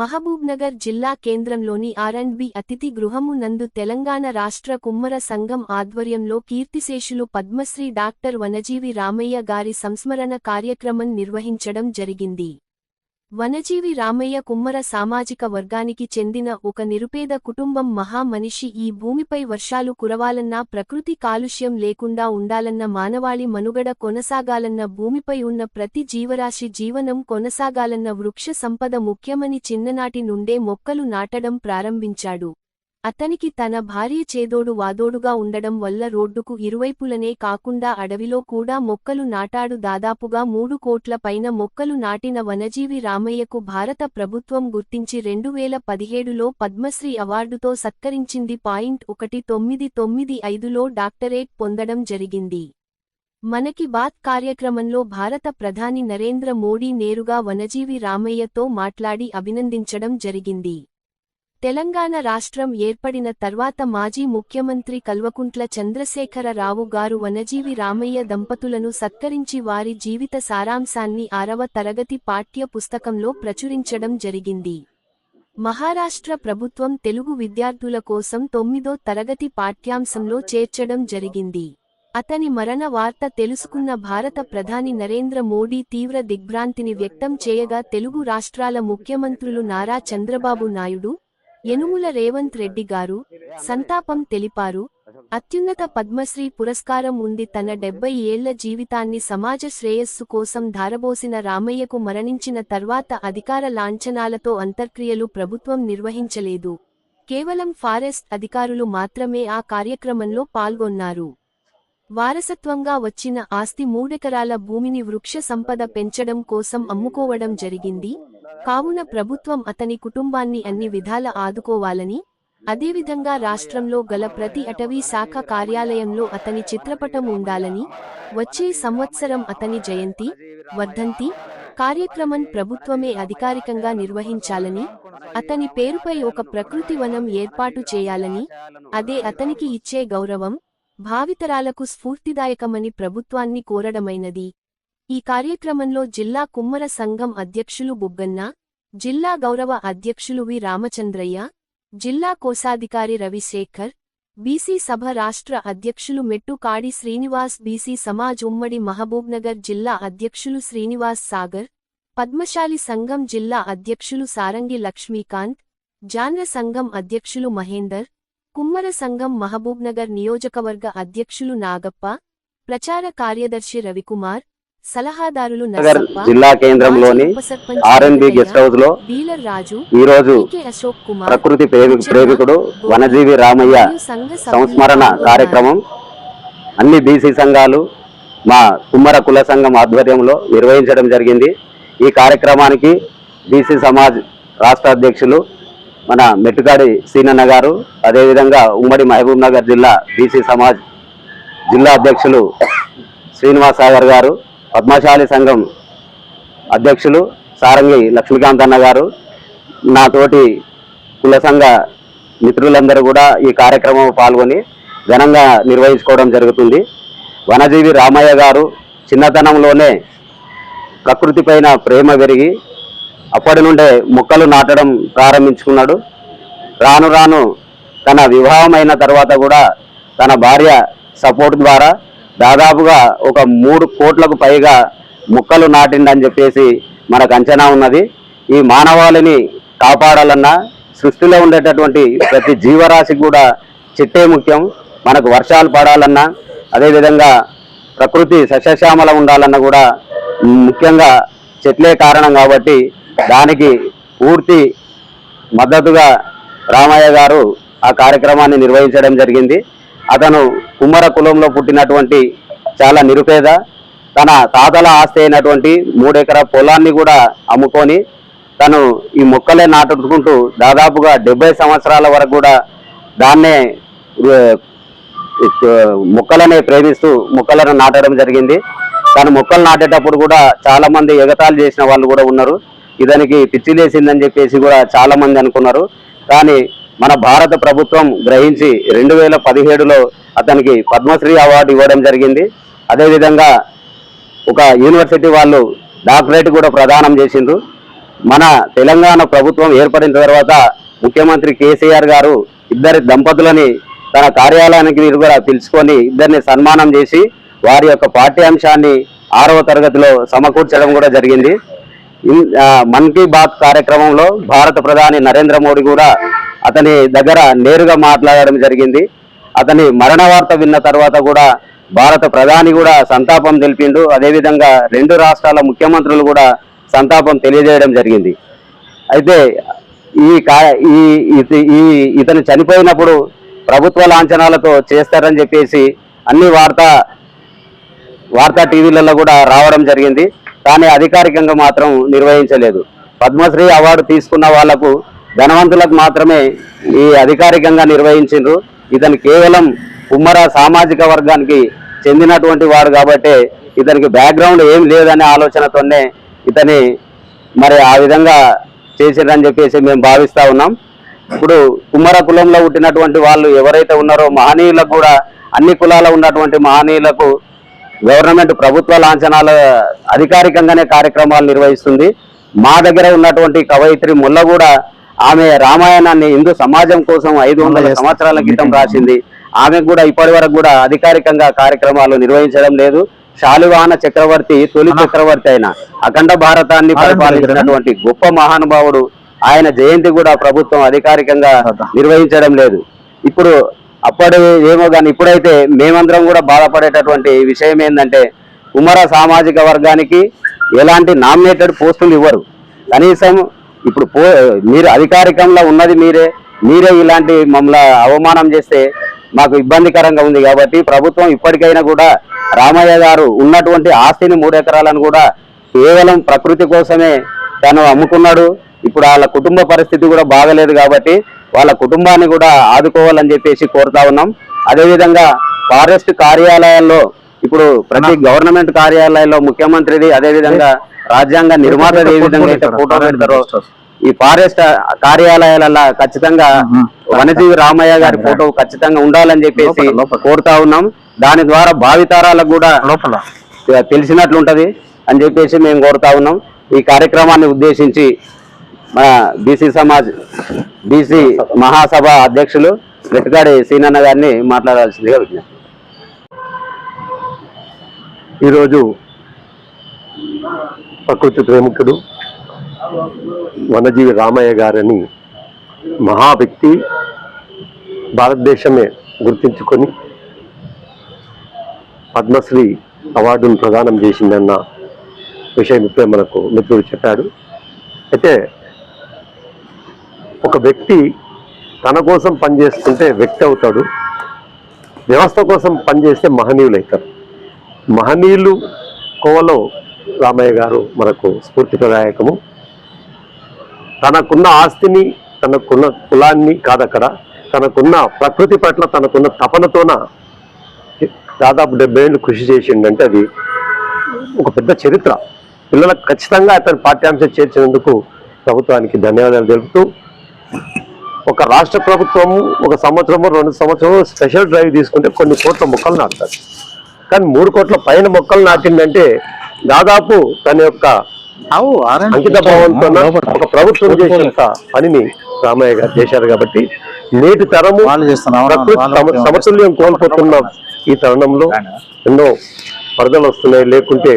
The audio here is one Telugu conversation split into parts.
మహబూబ్నగర్ జిల్లా కేంద్రంలోని ఆర్అండ్బి అతిథి గృహము నందు తెలంగాణ రాష్ట్ర కుమ్మర సంఘం ఆధ్వర్యంలో కీర్తిశేషులు పద్మశ్రీ డాక్టర్ వనజీవి రామయ్య గారి సంస్మరణ కార్యక్రమం నిర్వహించడం జరిగింది. వనజీవి రామయ్య కుమ్మర సామాజిక వర్గానికి చెందిన ఒక నిరుపేద కుటుంబం మహా మనిషి. ఈ భూమిపై వర్షాలు కురవాలన్నా ప్రకృతి కాలుష్యం లేకుండా ఉండాలన్న మానవాళి మనుగడ కొనసాగాలన్న భూమిపై ఉన్న ప్రతి జీవరాశి జీవనం కొనసాగాలన్న వృక్ష సంపద ముఖ్యమని చిన్ననాటి నుండే మొక్కలు నాటడం ప్రారంభించాడు. అతనికి తన భార్య చేదోడు వాదోడుగా ఉండడం వల్ల రోడ్డుకు ఇరువైపులనే కాకుండా అడవిలో కూడా మొక్కలు నాటాడు. దాదాపుగా మూడు కోట్ల పైన మొక్కలు నాటిన వనజీవి రామయ్యకు భారత ప్రభుత్వం గుర్తించి రెండు వేల పదిహేడులో పద్మశ్రీ అవార్డుతో సత్కరించింది. పాయింట్ ఒకటి తొమ్మిది తొమ్మిది ఐదులో డాక్టరేట్ పొందడం జరిగింది. మనకి బాత్ కార్యక్రమంలో భారత ప్రధాని నరేంద్ర మోడీ నేరుగా వనజీవి రామయ్యతో మాట్లాడి అభినందించడం జరిగింది. తెలంగాణ రాష్ట్రం ఏర్పడిన తర్వాత మాజీ ముఖ్యమంత్రి కల్వకుంట్ల చంద్రశేఖరరావు గారు వనజీవి రామయ్య దంపతులను సత్కరించి వారి జీవిత సారాంశాన్ని ఆరవ తరగతి పాఠ్య పుస్తకంలో ప్రచురించడం జరిగింది. మహారాష్ట్ర ప్రభుత్వం తెలుగు విద్యార్థుల కోసం తొమ్మిదో తరగతి పాఠ్యాంశంలో చేర్చడం జరిగింది. అతని మరణ వార్త తెలుసుకున్న భారత ప్రధాని నరేంద్ర మోడీ తీవ్ర దిగ్భ్రాంతిని వ్యక్తం చేయగా తెలుగు రాష్ట్రాల ముఖ్యమంత్రులు నారా చంద్రబాబు నాయుడు యనుముల రేవంత్ రెడ్డి గారు సంతాపం తెలిపారు. అత్యున్నత పద్మశ్రీ పురస్కారం ఉంది తన డెబ్బై ఏళ్ళ జీవితాన్ని సమాజ శ్రేయస్సు కోసం ధారబోసిన రామయ్యకు మరణించిన తర్వాత అధికార లాంఛనాలతో అంతర్క్రియలు ప్రభుత్వం నిర్వహించలేదు. కేవలం ఫారెస్ట్ అధికారులు మాత్రమే ఆ కార్యక్రమంలో పాల్గొన్నారు. వారసత్వంగా వచ్చిన ఆస్తి మూడెకరాల భూమిని వృక్ష సంపద పెంచడం కోసం అమ్ముకోవడం జరిగింది. కావున ప్రభుత్వం అతని కుటుంబాన్ని అన్ని విధాల ఆదుకోవాలని అదేవిధంగా రాష్ట్రంలో గల ప్రతి అటవీ శాఖ కార్యాలయంలో అతని చిత్రపటం ఉండాలని వచ్చే సంవత్సరం అతని జయంతి వర్ధంతి కార్యక్రమం ప్రభుత్వమే అధికారికంగా నిర్వహించాలని అతని పేరుపై ఒక ప్రకృతి వనం ఏర్పాటు చేయాలని అదే అతనికి ఇచ్చే గౌరవం భావితరాలకు స్ఫూర్తిదాయకమని ప్రభుత్వాన్ని కోరడమైనది. ఈ కార్యక్రమంలో జిల్లా కుమ్మర సంఘం అధ్యక్షులు బుగ్గన్న జిల్లా గౌరవ అధ్యక్షులు వి రామచంద్రయ్య జిల్లా కోశాధికారి రవిశేఖర్ బీసీ సభ రాష్ట్ర అధ్యక్షులు మెట్టు కాడి శ్రీనివాస్ బీసీ సమాజ్ ఉమ్మడి మహబూబ్నగర్ జిల్లా అధ్యక్షులు శ్రీనివాస్ సాగర్ పద్మశాలి సంఘం జిల్లా అధ్యక్షులు సారంగి లక్ష్మీకాంత్ జాన్ర సంఘం అధ్యక్షులు మహేందర్ కుమ్మర సంఘం మహబూబ్నగర్ నియోజకవర్గ అధ్యక్షులు నాగప్ప ప్రచార కార్యదర్శి రవికుమార్ సలహాదారులు జిల్లా కేంద్రంలోని ఆర్ఎన్బి గెస్ట్ హౌస్లో ఈ రోజు ప్రకృతి ప్రేమి ప్రేమికుడు వనజీవి రామయ్య సంస్మరణ. కార్యక్రమం అన్ని బీసీ సంఘాలు మా కుమ్మర కుల సంఘం ఆధ్వర్యంలో నిర్వహించడం జరిగింది ఈ కార్యక్రమానికి బీసీ సమాజ్ రాష్ట్ర అధ్యక్షులు మన మెట్టుకాడి సీనన్న గారు అదేవిధంగా ఉమ్మడి మహబూబ్ నగర్ జిల్లా బీసీ సమాజ్ జిల్లా అధ్యక్షులు శ్రీనివాస్ సాగర్ గారు పద్మశాలి సంఘం అధ్యక్షులు సారంగి లక్ష్మీకాంత్ అన్న గారు నాతోటి కుల సంఘ మిత్రులందరూ కూడా ఈ కార్యక్రమం పాల్గొని ఘనంగా నిర్వహించుకోవడం జరుగుతుంది. వనజీవి రామయ్య గారు చిన్నతనంలోనే ప్రకృతి పైన ప్రేమ పెరిగి అప్పటి నుండే మొక్కలు నాటడం ప్రారంభించుకున్నాడు. రాను రాను తన వివాహమైన తర్వాత కూడా తన భార్య సపోర్ట్ ద్వారా దాదాపుగా ఒక మూడు కోట్లకు పైగా మొక్కలు నాటిండని చెప్పేసి మనకు అంచనా ఉన్నది. ఈ మానవాళిని కాపాడాలన్నా సృష్టిలో ఉండేటటువంటి ప్రతి జీవరాశికి కూడా చిట్టే ముఖ్యం. మనకు వర్షాలు పడాలన్నా అదేవిధంగా ప్రకృతి సస్యశ్యామల ఉండాలన్నా కూడా ముఖ్యంగా చెట్లే కారణం కాబట్టి దానికి పూర్తి మద్దతుగా రామయ్య గారు ఆ కార్యక్రమాన్ని నిర్వహించడం జరిగింది. అతను కుమ్మర కులంలో పుట్టినటువంటి చాలా నిరుపేద తన తాతల ఆస్తి అయినటువంటి మూడెకర పొలాన్ని కూడా అమ్ముకొని తను ఈ మొక్కలే నాటుకుంటూ దాదాపుగా డెబ్బై సంవత్సరాల వరకు కూడా దాన్నే మొక్కలనే ప్రేమిస్తూ మొక్కలను నాటడం జరిగింది. తను మొక్కలు నాటేటప్పుడు కూడా చాలామంది ఎగతాళి చేసిన వాళ్ళు కూడా ఉన్నారు. ఇతనికి పిచ్చి లేసిందని చెప్పేసి కూడా చాలా మంది అనుకున్నారు. కానీ మన భారత ప్రభుత్వం గ్రహించి రెండు వేల పదిహేడులో అతనికి పద్మశ్రీ అవార్డు ఇవ్వడం జరిగింది. అదేవిధంగా ఒక యూనివర్సిటీ వాళ్ళు డాక్టరేట్ కూడా ప్రదానం చేసిండ్రు. మన తెలంగాణ ప్రభుత్వం ఏర్పడిన తర్వాత ముఖ్యమంత్రి కేసీఆర్ గారు ఇద్దరి దంపతులని తన కార్యాలయానికి మీరు కూడా పిలుచుకొని ఇద్దరిని సన్మానం చేసి వారి యొక్క పాఠ్యాంశాన్ని ఆరవ తరగతిలో సమకూర్చడం కూడా జరిగింది. మన్ కీ బాత్ కార్యక్రమంలో భారత ప్రధాని నరేంద్ర మోడీ కూడా అతని దగ్గర నేరుగా మాట్లాడడం జరిగింది. అతని మరణ వార్త విన్న తర్వాత కూడా భారత ప్రధాని కూడా సంతాపం తెలిపిండు. అదేవిధంగా రెండు రాష్ట్రాల ముఖ్యమంత్రులు కూడా సంతాపం తెలియజేయడం జరిగింది. అయితే ఈ కా ఈ ఈ ఇతను చనిపోయినప్పుడు ప్రభుత్వ లాంఛనాలతో చేస్తారని చెప్పేసి అన్ని వార్తా వార్తా టీవీలలో కూడా రావడం జరిగింది. కానీ అధికారికంగా మాత్రం నిర్వహించలేదు. పద్మశ్రీ అవార్డు తీసుకున్న వాళ్ళకు ధనవంతులకు మాత్రమే ఈ అధికారికంగా నిర్వహించిండ్రు. ఇతను కేవలం ఉమ్మర సామాజిక వర్గానికి చెందినటువంటి వాడు కాబట్టి ఇతనికి బ్యాక్గ్రౌండ్ ఏం లేదనే ఆలోచనతోనే ఇతని మరి ఆ విధంగా చేసిండ్రని చెప్పేసి మేము భావిస్తూ ఉన్నాం. ఇప్పుడు కుమ్మర కులంలో పుట్టినటువంటి వాళ్ళు ఎవరైతే ఉన్నారో మహనీయులకు కూడా అన్ని కులాల ఉన్నటువంటి మహనీయులకు గవర్నమెంట్ ప్రభుత్వ లాంఛనాల అధికారికంగానే కార్యక్రమాలు నిర్వహిస్తుంది. మా దగ్గర ఉన్నటువంటి కవయిత్రి ముల్ల కూడా ఆమె రామాయణాన్ని హిందూ సమాజం కోసం ఐదు వందల సంవత్సరాల క్రితం రాసింది. ఆమెకు కూడా ఇప్పటి వరకు కూడా అధికారికంగా కార్యక్రమాలు నిర్వహించడం లేదు. శాలివాహన చక్రవర్తి తొలి చక్రవర్తి అయిన అఖండ భారతాన్ని పరిపాలించినటువంటి గొప్ప మహానుభావుడు ఆయన జయంతి కూడా ప్రభుత్వం అధికారికంగా నిర్వహించడం లేదు. ఇప్పుడు అప్పటి ఏమో కానీ ఇప్పుడైతే మేమందరం కూడా బాధపడేటటువంటి విషయం ఏంటంటే ఉమ్మర సామాజిక వర్గానికి ఎలాంటి నామినేటెడ్ పోస్టులు ఇవ్వరు. కనీసం ఇప్పుడు పో మీరు అధికారికంలో ఉన్నది మీరే మీరే ఇలాంటి మమ్మల్ని అవమానం చేస్తే మాకు ఇబ్బందికరంగా ఉంది కాబట్టి ప్రభుత్వం ఇప్పటికైనా కూడా రామయ్య గారు ఉన్నటువంటి ఆస్తిని మూడు ఎకరాలను కూడా కేవలం ప్రకృతి కోసమే తను అమ్ముకున్నాడు. ఇప్పుడు వాళ్ళ కుటుంబ పరిస్థితి కూడా బాగలేదు కాబట్టి వాళ్ళ కుటుంబాన్ని కూడా ఆదుకోవాలని చెప్పేసి కోరుతా ఉన్నాం. అదేవిధంగా ఫారెస్ట్ కార్యాలయాల్లో ఇప్పుడు ప్రతి గవర్నమెంట్ కార్యాలయాల్లో ముఖ్యమంత్రిది అదేవిధంగా రాజ్యాంగ నిర్మాతది ఏ విధంగా అయితే ఫోటో పెడతారో ఈ ఫారెస్ట్ కార్యాలయాలలో ఖచ్చితంగా వనజీవి రామయ్య గారి ఫోటో ఖచ్చితంగా ఉండాలని చెప్పేసి కోరుతా ఉన్నాం. దాని ద్వారా భావితరాలకు కూడా లోపల. తెలిసినట్లుంటది అని చెప్పేసి మేము కోరుతా ఉన్నాం. ఈ కార్యక్రమాన్ని ఉద్దేశించి మన బీసీ సమాజ్ బీసీ మహాసభ అధ్యక్షులు వెటకాడి సీనన్న గారిని మాట్లాడాల్సిందిగా విజ్ఞప్తి. ఈరోజు ప్రకృతి ప్రేమికుడు వనజీవి రామయ్య గారని మహావ్యక్తి భారతదేశమే గుర్తించుకొని పద్మశ్రీ అవార్డును ప్రదానం చేసిందన్న విషయం ఇప్పుడే మనకు మిత్రుడు చెప్పాడు. అయితే ఒక వ్యక్తి తన కోసం పనిచేస్తుంటే వ్యక్తి అవుతాడు. వ్యవస్థ కోసం పనిచేస్తే మహనీయులు అవుతారు. మహనీయులు కోవలో రామయ్య గారు మనకు స్ఫూర్తిప్రదాయకము తనకున్న ఆస్తిని తనకున్న కులాన్ని కాదక్కడ తనకున్న ప్రకృతి పట్ల తనకున్న తపనతోన దాదాపు డెబ్బై ఏళ్ళు కృషి చేసిండంటే అది ఒక పెద్ద చరిత్ర. పిల్లలకు ఖచ్చితంగా అతని పాఠ్యాంశం చేర్చినందుకు ప్రభుత్వానికి ధన్యవాదాలు తెలుపుతూ ఒక రాష్ట్ర ప్రభుత్వము ఒక సంవత్సరము రెండు సంవత్సరము స్పెషల్ డ్రైవ్ తీసుకుంటే కొన్ని కోట్ల మొక్కలు నాటుతారు. కానీ మూడు కోట్ల పైన మొక్కలు నాటిందంటే దాదాపు తన యొక్క అంకిత భావంతో. ఒక ప్రభుత్వం చేసినంత పనిని రామయ్య గారు చేశారు కాబట్టి నేటి తరము సమతుల్యం కోల్పోతున్న ఈ తరుణంలో ఎన్నో వరదలు వస్తున్నాయి. లేకుంటే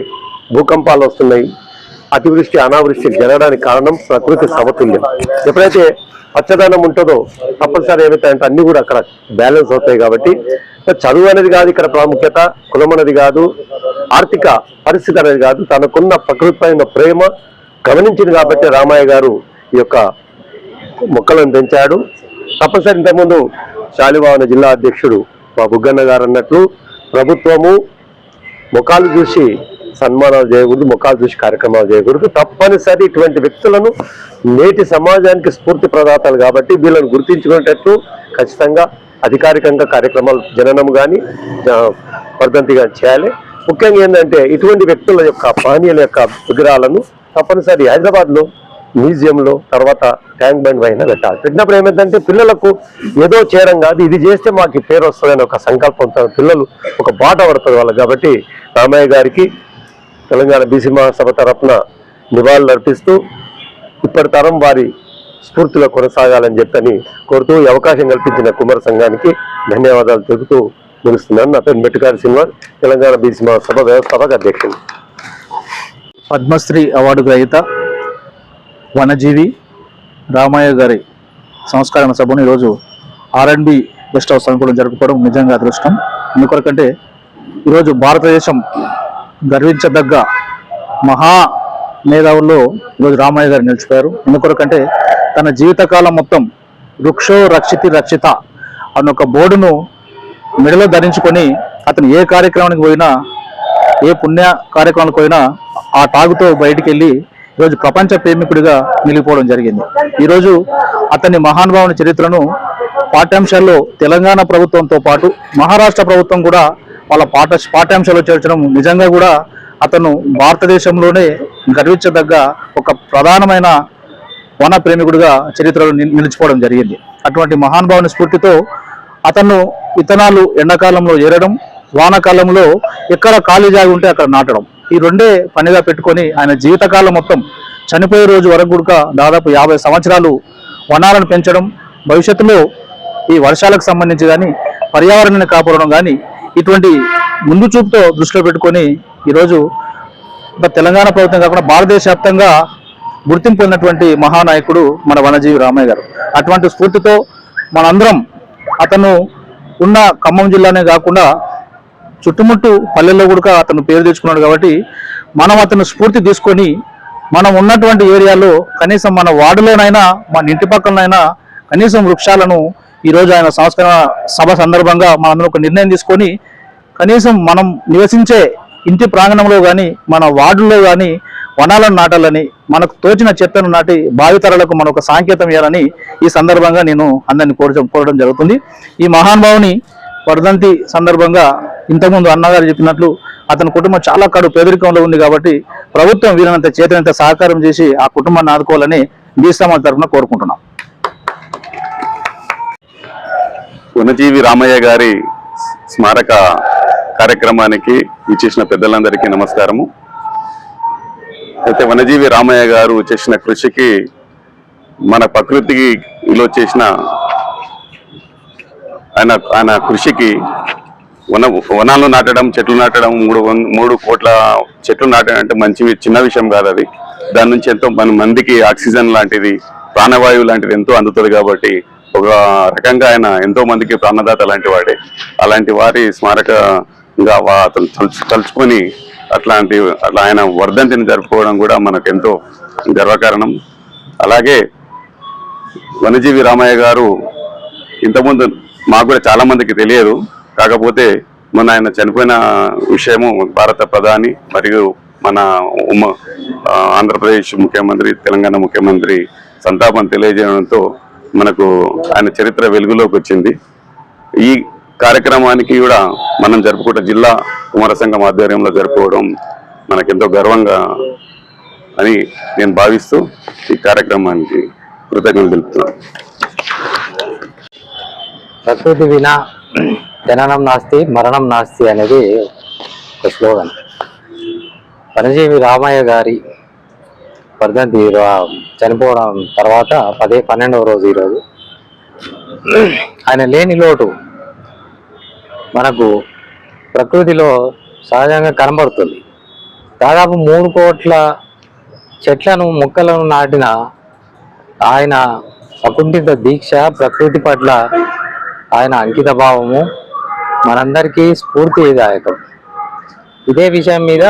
భూకంపాలు వస్తున్నాయి. అతివృష్టి అనావృష్టి జరగడానికి కారణం ప్రకృతి సమతుల్యం. ఎప్పుడైతే పచ్చదనం ఉంటుందో తప్పనిసరి ఏమవుతాయంటే అన్ని కూడా అక్కడ బ్యాలెన్స్ అవుతాయి కాబట్టి చదువు అనేది కాదు ఇక్కడ ప్రాముఖ్యత కులం అనేది కాదు ఆర్థిక పరిస్థితి అనేది కాదు తనకున్న ప్రకృతి పైన ప్రేమ గమనించింది కాబట్టి రామయ్య గారు ఈ యొక్క మొక్కలను పెంచాడు. తప్పనిసరి ఇంతకుముందు శాలివాహన జిల్లా అధ్యక్షుడు మా బుగ్గన్న గారు అన్నట్లు ప్రభుత్వము ముఖాలు చూసి సన్మానాలు చేయకూడదు ముఖాలు చూసి కార్యక్రమాలు చేయకూడదు. తప్పనిసరి ఇటువంటి వ్యక్తులను నేటి సమాజానికి స్ఫూర్తి ప్రదాతలు కాబట్టి వీళ్ళని గుర్తించుకునేటట్లు ఖచ్చితంగా అధికారికంగా కార్యక్రమాలు జననం కానీ వర్ధంతి కానీ చేయాలి. ముఖ్యంగా ఏంటంటే ఇటువంటి వ్యక్తుల యొక్క పానీయుల యొక్క విగ్రహాలను తప్పనిసరి హైదరాబాద్లో మ్యూజియంలో తర్వాత ట్యాంక్ బండ్ పైన పెట్టాలి. పెట్టినప్పుడు ఏమైందంటే పిల్లలకు ఏదో చేయడం కాదు ఇది చేస్తే మాకు పేరు వస్తుందని ఒక సంకల్పంతో పిల్లలు ఒక బాట పడుతుంది వాళ్ళు కాబట్టి రామయ్య గారికి తెలంగాణ బీసీ మహాసభ తరఫున నివాళులు అర్పిస్తూ ఇప్పటి తరం వారి స్ఫూర్తిలో కొనసాగాలని చెప్పని కోరుతూ ఈ అవకాశం కల్పించిన కుమార సంఘానికి ధన్యవాదాలు తెలుపుతూ ముగిస్తున్నాను. నా పేరు మెట్టుకారి శ్రీనివాస్ తెలంగాణ బీసీ సభ వ్యవస్థాపక అధ్యక్షుడు. పద్మశ్రీ అవార్డు గ్రహీత వనజీవి రామయ్య గారి సంస్కరణ సభను ఈరోజు ఆర్ఎండ్బి గెస్ట్ హౌస్ అనుకోవడం జరుపుకోవడం నిజంగా అదృష్టం. ఎందుకొరకంటే ఈరోజు భారతదేశం గర్వించదగ్గ మహా మేధావుల్లో ఈరోజు రామయ్య గారు నిలిచిపోయారు. ఎందుకొరకంటే తన జీవితకాలం మొత్తం వృక్షో రక్షితి రక్షిత అన్న ఒక బోర్డును మెడలో ధరించుకొని అతను ఏ కార్యక్రమానికి పోయినా ఏ పుణ్య కార్యక్రమానికి పోయినా ఆ టాగుతో బయటికి వెళ్ళి ఈరోజు ప్రపంచ ప్రేమికుడిగా నిలిగిపోవడం జరిగింది. ఈరోజు అతని మహానుభావుని చరిత్రను పాఠ్యాంశాల్లో తెలంగాణ ప్రభుత్వంతో పాటు మహారాష్ట్ర ప్రభుత్వం కూడా వాళ్ళ పాఠ పాఠ్యాంశాలు చేర్చడం నిజంగా కూడా అతను భారతదేశంలోనే గర్వించదగ్గ ఒక ప్రధానమైన వన ప్రేమికుడిగా చరిత్రలో నిలిచిపోవడం జరిగింది. అటువంటి మహానుభావుని స్ఫూర్తితో అతను విత్తనాలు ఎండాకాలంలో ఏరడం వానాకాలంలో ఎక్కడ ఖాళీ జాగి ఉంటే అక్కడ నాటడం. ఈ రెండే పనిగా పెట్టుకొని ఆయన జీవితకాలం మొత్తం చనిపోయే రోజు వరకు కూడా దాదాపు యాభై సంవత్సరాలు వనాలను పెంచడం భవిష్యత్తులో ఈ వర్షాలకు సంబంధించి కానీ పర్యావరణాన్ని కాపాడడం కానీ ఇటువంటి ముందు చూపుతో దృష్టిలో పెట్టుకొని ఈరోజు తెలంగాణ ప్రభుత్వం కాకుండా భారతదేశ వ్యాప్తంగా గుర్తింపు పొందినటువంటి మహానాయకుడు మన వనజీవి రామయ్య గారు. అటువంటి స్ఫూర్తితో మనందరం అతను ఉన్న ఖమ్మం జిల్లానే కాకుండా చుట్టుముట్టు పల్లెల్లో కూడా అతను పేరు తెచ్చుకున్నాడు కాబట్టి మనం అతను స్ఫూర్తి తీసుకొని మనం ఉన్నటువంటి ఏరియాలో కనీసం మన వార్డులోనైనా మన ఇంటి పక్కనైనా కనీసం వృక్షాలను ఈరోజు ఆయన సంస్కరణ సభ సందర్భంగా మనందరం ఒక నిర్ణయం తీసుకొని కనీసం మనం నివసించే ఇంటి ప్రాంగణంలో కానీ మన వార్డుల్లో కానీ వనాలను నాటాలని మనకు తోచిన చెట్లను నాటి భావితరాలకు మనం ఒక సాంకేతం ఇవ్వాలని ఈ సందర్భంగా నేను అందరిని కోర కోరడం జరుగుతుంది. ఈ మహానుభావుని వర్ధంతి సందర్భంగా ఇంతకుముందు అన్నగారు చెప్పినట్లు అతని కుటుంబం చాలా కడు పేదరికంలో ఉంది కాబట్టి ప్రభుత్వం వీలైనంత చేతనంత సహకారం చేసి ఆ కుటుంబాన్ని ఆదుకోవాలని బీసమాజ తరఫున కోరుకుంటున్నాం. వనజీవి రామయ్య గారి స్మారక కార్యక్రమానికి ఇచ్చేసిన పెద్దలందరికీ నమస్కారము. అయితే వనజీవి రామయ్య గారు చేసిన కృషికి మన ప్రకృతిలో చేసిన ఆయన ఆయన కృషికి వన వనాలు నాటడం చెట్లు నాటడం మూడు వం- మూడు కోట్ల చెట్లు నాటడం అంటే మంచి చిన్న విషయం కాదు అది. దాని నుంచి ఎంతో మన మందికి ఆక్సిజన్ లాంటిది ప్రాణవాయువు లాంటిది ఎంతో అందుతుంది కాబట్టి ఒక రకంగా ఆయన ఎంతో మందికి ప్రాణదాత లాంటి వాడే. అలాంటి వారి స్మారకంగా అతను తలుచు తలుచుకొని అట్లాంటి అట్లా ఆయన వర్ధంతిని జరుపుకోవడం కూడా మనకు ఎంతో గర్వకారణం. అలాగే వనజీవి రామయ్య గారు ఇంతకుముందు మాకు కూడా చాలా మందికి తెలియదు. కాకపోతే మన ఆయన చనిపోయిన విషయము భారత ప్రధాని మరియు మన ఉమ్మ ఆంధ్రప్రదేశ్ ముఖ్యమంత్రి తెలంగాణ ముఖ్యమంత్రి సంతాపం తెలియజేయడంతో మనకు ఆయన చరిత్ర వెలుగులోకి వచ్చింది. ఈ కార్యక్రమానికి కూడా మనం జరుపుకుంటే జిల్లా కుమార సంఘం ఆధ్వర్యంలో జరుపుకోవడం మనకెంతో గర్వంగా అని నేను భావిస్తూ ఈ కార్యక్రమానికి కృతజ్ఞతలు తెలుపుతున్నాను. ప్రకృతి వినా జననం నాస్తి మరణం నాస్తి అనేది ఒక స్లోగన్. వనజీవి రామయ్య గారి వర్ధంతి చనిపోవడం తర్వాత పదే పన్నెండవ రోజు ఈరోజు. ఆయన లేని లోటు మనకు ప్రకృతిలో సహజంగా కనబడుతుంది. దాదాపు మూడు కోట్ల చెట్లను మొక్కలను నాటిన ఆయన అకుంఠిత దీక్ష ప్రకృతి పట్ల ఆయన అంకిత భావము మనందరికీ స్ఫూర్తిదాయకం. ఇదే విషయం మీద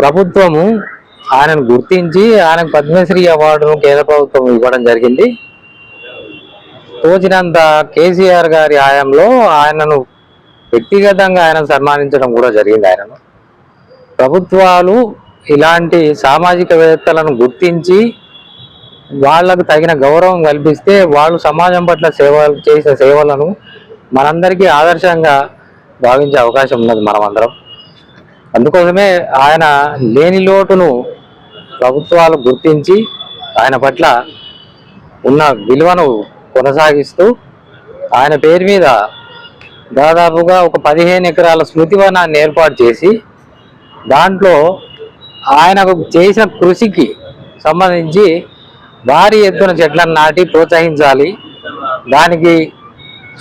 ప్రభుత్వము ఆయనను గుర్తించి ఆయనకు పద్మశ్రీ అవార్డును కేంద్ర ప్రభుత్వం ఇవ్వడం జరిగింది. తోచినంత కేసీఆర్ గారి హయాంలో ఆయనను వ్యక్తిగతంగా ఆయన సన్మానించడం కూడా జరిగింది ఆయనను. ప్రభుత్వాలు ఇలాంటి సామాజికవేత్తలను గుర్తించి వాళ్ళకు తగిన గౌరవం కల్పిస్తే వాళ్ళు సమాజం పట్ల సేవలు చేసిన సేవలను మనందరికీ ఆదర్శంగా భావించే అవకాశం ఉన్నది మనమందరం. అందుకోసమే ఆయన లేని లోటును ప్రభుత్వాలు గుర్తించి ఆయన పట్ల ఉన్న విలువను కొనసాగిస్తూ ఆయన పేరు మీద దాదాపుగా ఒక పదిహేను ఎకరాల స్మృతివనాన్ని ఏర్పాటు చేసి దాంట్లో ఆయనకు చేసిన కృషికి సంబంధించి భారీ ఎత్తున చెట్లను నాటి ప్రోత్సహించాలి. దానికి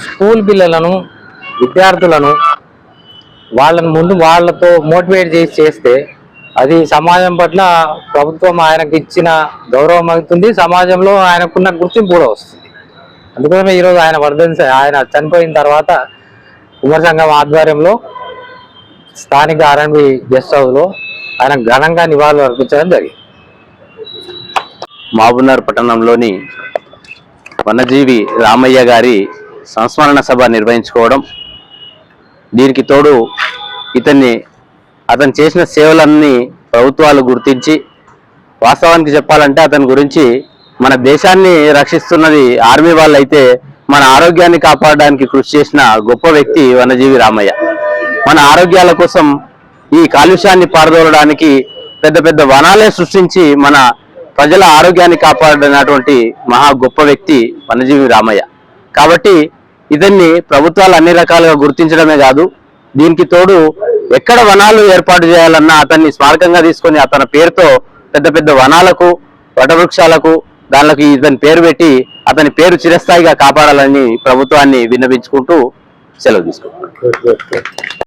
స్కూల్ పిల్లలను విద్యార్థులను వాళ్ళని ముందు వాళ్ళతో మోటివేట్ చేసి చేస్తే అది సమాజం పట్ల ప్రభుత్వం ఆయనకి ఇచ్చిన గౌరవం అవుతుంది సమాజంలో ఆయనకున్న గుర్తింపు కూడా వస్తుంది. అందుకోసమే ఈరోజు ఆయన వర్ధన్ ఆయన చనిపోయిన తర్వాత కుమార్ సంఘం ఆధ్వర్యంలో స్థానిక ఆర్ఎండ్బి గెస్ట్ హౌస్లో ఆయన ఘనంగా నివాళులు అర్పించడం జరిగింది. మహబూబ్నగర్ పట్టణంలోని వనజీవి రామయ్య గారి సంస్మరణ సభ నిర్వహించుకోవడం దీనికి తోడు ఇతన్ని అతను చేసిన సేవలన్నీ ప్రభుత్వాలు గుర్తించి వాస్తవానికి చెప్పాలంటే అతని గురించి మన దేశాన్ని రక్షిస్తున్నది ఆర్మీ వాళ్ళైతే మన ఆరోగ్యాన్ని కాపాడడానికి కృషి చేసిన గొప్ప వ్యక్తి వనజీవి రామయ్య. మన ఆరోగ్యాల కోసం ఈ కాలుష్యాన్ని పారదోలడానికి పెద్ద పెద్ద వనాలే సృష్టించి మన ప్రజల ఆరోగ్యాన్ని కాపాడినటువంటి మహా గొప్ప వ్యక్తి వనజీవి రామయ్య. కాబట్టి ఇతన్ని ప్రభుత్వాలు అన్ని రకాలుగా గుర్తించడమే కాదు దీనికి తోడు ఎక్కడ వనాలు ఏర్పాటు చేయాలన్నా అతన్ని స్మారకంగా తీసుకొని అతని పేరుతో పెద్ద పెద్ద వనాలకు వటవృక్షాలకు దానికి ఇతని పేరు పెట్టి అతని పేరు చిరస్థాయిగా కాపాడాలని ప్రభుత్వాన్ని విన్నవించుకుంటూ సెలవు తీసుకుంటాం